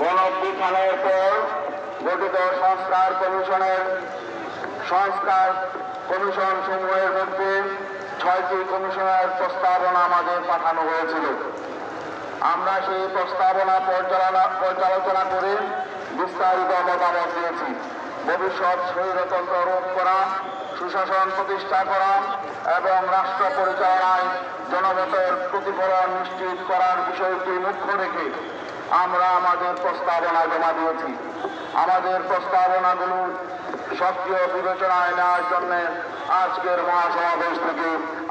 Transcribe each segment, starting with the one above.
গণঅভ্যুত্থানের পর গঠিত সংস্কার কমিশনের সংস্কার কমিশন সমূহের মধ্যে ছয়টি কমিশনের প্রস্তাবনা আমাদের পাঠানো হয়েছিল আমরা সেই প্রস্তাবনা পর্যালোচনা করে বিস্তারিত মতামত দিয়েছি ভবিষ্যৎ স্বৈরতন্ত্র রোধ করা সুশাসন প্রতিষ্ঠা করা এবং রাষ্ট্র পরিচালনায় জনমতের প্রতিফলন নিশ্চিত করার বিষয়টি মুখ্য রেখে আমরা আমাদের প্রস্তাবনা জমা দিয়েছি। আমাদের প্রস্তাবনাগুলো সক্রিয় বিবেচনায় নেওয়ার জন্য আজকের মহাসমাবেশ থেকে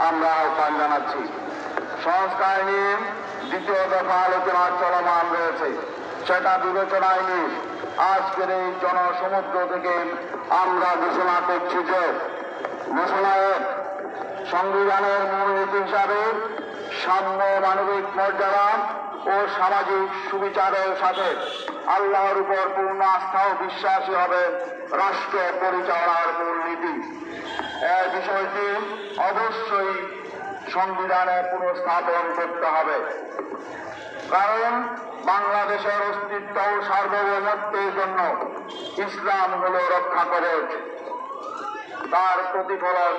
আমরা আহ্বান জানাচ্ছি। সংস্কার নিয়ে দ্বিতীয় দফা আলোচনা চলমান রয়েছে। সেটা বিবেচনায় নিয়ে আজকের এই জনসমুদ্র থেকে আমরা ঘোষণা করছি যে ঘোষণায় সংবিধানের মূলনীতি হিসাবে সাম্য মানবিক মর্যাদা ও সামাজিক সুবিচারের সাথে আল্লাহর উপর পূর্ণ আস্থা ও বিশ্বাসী হবে রাষ্ট্র পরিচালনার মূলনীতি এই বিষয়টি অবশ্যই সংবিধানে পুনঃস্থাপন করতে হবে। কারণ বাংলাদেশের অস্তিত্ব ও সার্বভৌমত্বের জন্য ইসলাম হল রক্ষা করে। তার প্রতিফলন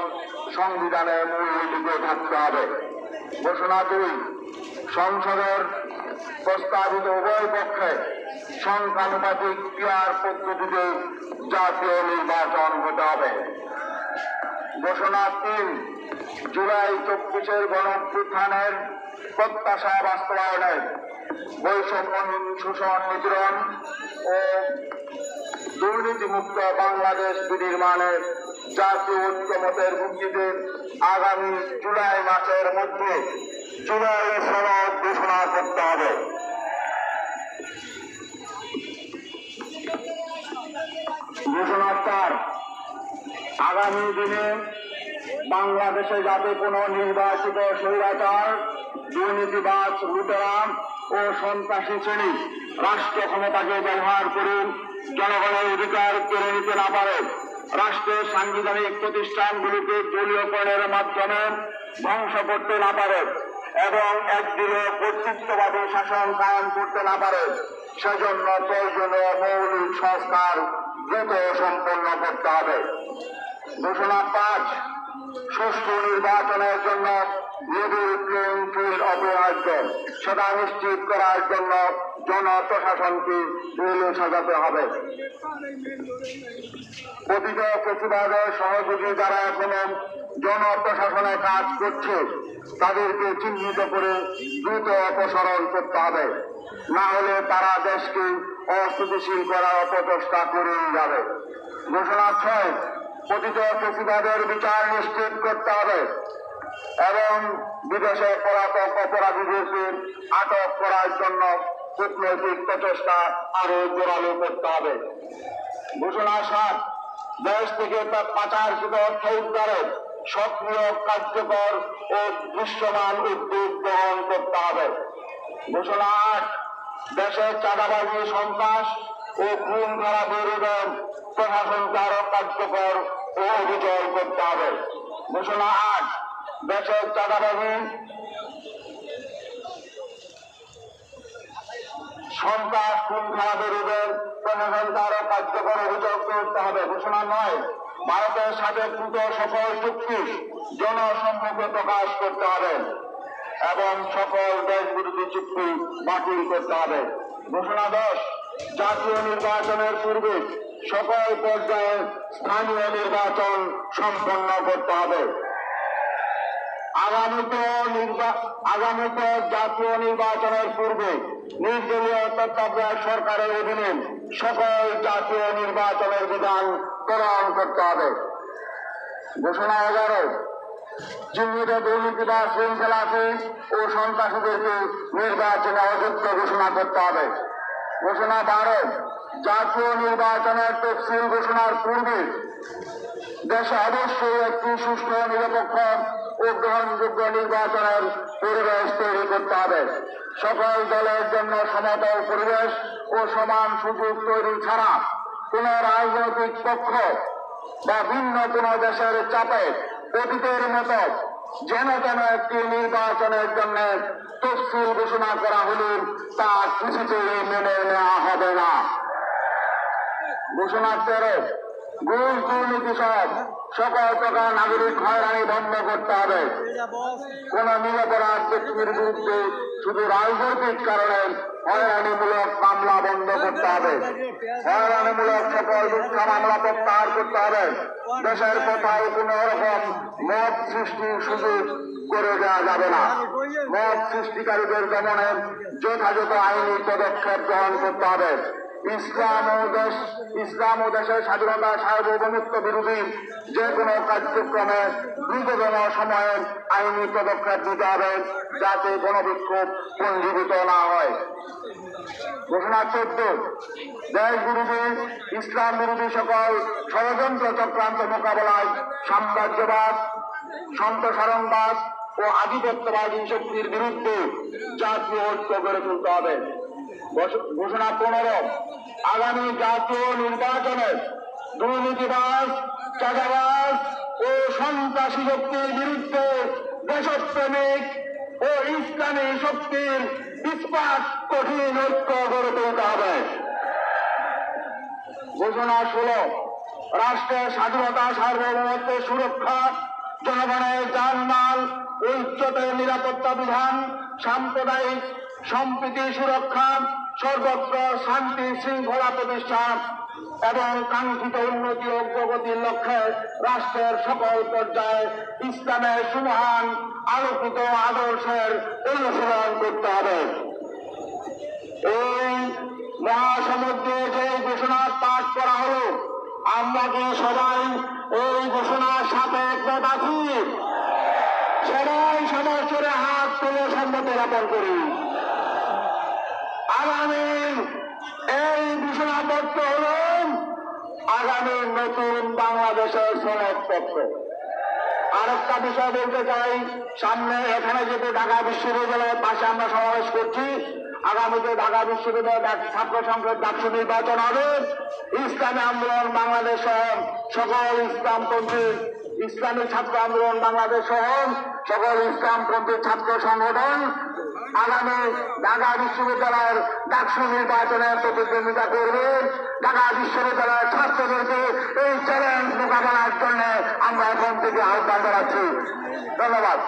সংবিধানের মূলনীতিতে থাকতে হবে। ঘোষণা দুই, সংসদের প্রস্তাবিত উভয় পক্ষে সংখ্যানুপাতিক পিয়ার পদ্ধতিতে জাতীয় নির্বাচন হতে হবে। ঘোষণা তিন, জুলাই চব্বিশের গণঅভ্যুত্থানের প্রত্যাশা বাস্তবায়নের বৈষম্যহীন শোষণ নিপীড়ন ও দুর্নীতিমুক্ত বাংলাদেশ বিনির্মাণে জাতীয় ঐক্যমতের ভিত্তিতে আগামী জুলাই মাসের মধ্যে জুলাই সনদ ঘোষণা করতে হবে। ঘোষণা আগামী দিনে বাংলাদেশে যাতে কোনো নির্বাচিত স্বৈরাচার, দুর্নীতিবাজ লুটেরাম ও সন্ত্রাসী শ্রেণি রাষ্ট্র ক্ষমতাকে ব্যবহার করে জনগণের অধিকার কেড়ে নিতে না পারে। রাষ্ট্রের সাংবিধানিক প্রতিষ্ঠানগুলিকে দলীয়করণের মাধ্যমে ধ্বংস করতে না পারে এবং একদিনে কর্তৃত্ববাদী শাসন কায়ন করতে না পারে। সেজন্য প্রয়োজনীয় মৌলিক সংস্কার দ্রুত সম্পন্ন করতে হবে। ঘোষণা পাঁচ, সুষ্ঠু নির্বাচনের জন্য প্লেইং ফিল্ড অপরাজ্য সেটা নিশ্চিত করার জন্য জনপ্রশাসনকে দলীয় সাজাতে হবে। প্রতিটা প্রতিবাদের সহযোগী যারা এখনও জনপ্রশাসনে কাজ করছে, তাদেরকে চিহ্নিত করে দ্রুত অপসারণ করতে হবে। না হলে তারা দেশকে অস্থিতিশীল করার অপচেষ্টা করেই যাবে। ঘোষণা ছয় প্রতিটা প্রতিবাদের বিচার নিশ্চিত করতে হবে এবং বিদেশে পলাতক অপরাধীদেরকে আটক করার জন্য কূটনৈতিক প্রচেষ্টা আরও জোরালো করতে হবে। ঘোষণা সাত, দেশ থেকে পাচারকৃত অর্থ উদ্ধারে সক্রিয়, কার্যকর ও দৃশ্যমান উদ্যোগ গ্রহণ করতে হবে। ঘোষণা আট দেশের চাঁদাবাজি, সন্ত্রাস ও খুন খারাপ বিরোধে প্রশাসনকে আরও কার্যকর ও অভিযোগ করতে হবে। ঘোষণা আট দেশের চাঁদাবাজি, সন্ত্রাস, খুন খারাপের রোধের প্রশাসনকে আরও কার্যকর অভিযোগ করতে হবে। ঘোষণা নয়, ভারতের সাথে দ্রুত সকল চুক্তি জনসম্মুখে প্রকাশ করতে হবে। এবং সকল দেশ বিরোধী চুক্তি বাতিল করতে হবে। ঘোষণা দশ, জাতীয় নির্বাচনের পূর্বে সকল পর্যায়ে স্থানীয় নির্বাচন সম্পন্ন করতে হবে। আগামীতে জাতীয় নির্বাচনের পূর্বে নির্দলীয় তত্ত্বাবধায়ক সরকারের অধীনে সকল জাতীয় নির্বাচনের বিধান প্রণয়ন করতে হবে। ঘোষণা এগারো চিহ্নিত দুর্নীতিবাদ শৃঙ্খলাকে ও সন্ত্রাসীদেরকে নির্বাচনে অযোগ্য ঘোষণা করতে হবে। ঘোষণা বারো জাতীয় নির্বাচনের তফসিল ঘোষণার পূর্বে দেশে অবশ্যই একটি সুষ্ঠু, নিরপেক্ষ ও গ্রহণযোগ্য নির্বাচনের পরিবেশ তৈরি করতে হবে। সকল দলের জন্য সমতল পরিবেশ ও সমান সুযোগ তৈরি ছাড়া কোন রাজনৈতিক পক্ষ বা ভিন্ন কোন দেশের চাপে অতীতের মতো যেন কেন একটি নির্বাচনের জন্য তফসিল ঘোষণা করা হল, তা কিছুতেই মেনে নেওয়া হবে না। ঘোষণা তেরো ঘুষ দুর্নীতি সব সকল প্রকার নাগরিক হয়রানি বন্ধ করতে হবে। কোন নিরপরাধ ব্যক্তির বিরুদ্ধে শুধু রাজনৈতিক কারণে হয়রানিমূলক মামলা বন্ধ করতে হবে। হয়রানিমূলক সকল মিথ্যা মামলা প্রত্যাহার করতে হবে। দেশের কোথাও কোন রকম মত সৃষ্টির সুযোগ করে দেওয়া যাবে না। মত সৃষ্টিকারীদের দমনে যথাযথ আইনি পদক্ষেপ গ্রহণ করতে হবে। ইসলাম ও দেশ, ইসলাম ও দেশের স্বাধীনতা সার্বভৌমত্ব বিরোধী যে কোনো কার্যক্রমে দ্রুততম সময়ে আইনি পদক্ষেপ নিতে হবে যাতে কোনো বিক্ষোভ পঞ্জীভূত না হয়। ঘোষণা চোদ্দ, দেশ বিরোধী, ইসলাম বিরোধী সকল ষড়যন্ত্র চক্রান্ত মোকাবেলায় সাম্রাজ্যবাদ সম্প্রসারণবাদ ও আধিপত্যবাদী শক্তির বিরুদ্ধে জাতীয় ঐক্য গড়ে তুলতে হবে। ঘোষণা পনেরো। আগামী জাতীয় নির্বাচনে দুর্নীতিবাস চাঁদাবাজ ও সন্ত্রাসী শক্তির বিরুদ্ধে দেশপ্রেমিক ও ইসলামী শক্তির ইস্পাত কঠিন ঐক্য গড়ে তুলতে হবে। ঘোষণা ষোলো। রাষ্ট্রের স্বাধীনতা, সার্বভৌমত্ব সুরক্ষা, জনগণের জানমাল উচ্চতর নিরাপত্তা বিধান, সাম্প্রদায়িক সম্প্রীতি সুরক্ষা সর্বত্র শান্তি শৃঙ্খলা প্রতিষ্ঠা এবং কাঙ্ক্ষিত উন্নতি ও অগ্রগতির লক্ষ্যে রাষ্ট্রের সকল পর্যায়ে ইসলামের সুমহান আলোকিত আদর্শের অনুসরণ করতে হবে। এই মহাসমুদ্রে যে ঘোষণা পাঠ করা হলো, আমরা কি সবাই এই ঘোষণার সাথে একমত আছি? সবাই সমস্যরে হাত তুলে সম্মতি জ্ঞাপন করি আগামী এই ঘোষণাপত্র হল আগামী নতুন বাংলাদেশের সনদপত্র আরেকটা বিষয় বলতে চাই, সামনে এখানে যেহেতু ঢাকা বিশ্ববিদ্যালয়ের পাশে আমরা সমাবেশ করছি, আগামীতে ঢাকা বিশ্ববিদ্যালয় ডাক- ছাত্র সংসদ ডাকসু নির্বাচন হবে। ইসলামী আন্দোলন বাংলাদেশ সহ সকল ইসলামপন্থী, ইসলামী ছাত্র আন্দোলন বাংলাদেশ সহ সকল ইসলামপন্থী ছাত্র সংগঠন আগামী ঢাকা বিশ্ববিদ্যালয়ের ডাকসু নির্বাচনের প্রতিদ্বন্দ্বিতা করবে। ঢাকা বিশ্ববিদ্যালয়ের ছাত্রদেরকে এই চ্যালেঞ্জ মোকাবেলার জন্য আমরা এখন থেকে আহ্বান জানাচ্ছি। ধন্যবাদ।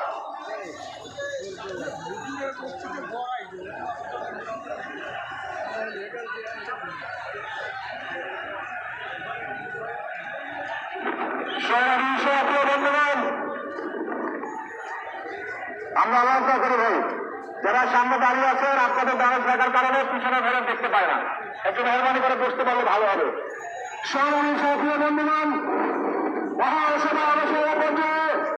আমরা আলোচনা করি ভাই। যারা সামনে দাঁড়িয়ে আছেন আপনাদের ব্যালেন্স থাকার কারণে পিছনে ফেরত দেখতে পায় না। একটু মেহরবানি করে বসতে পারলে ভালো হবে। সবাই সক্রিয় বন্ধুগণ, মহাসভা আলোচনা পর্যন্ত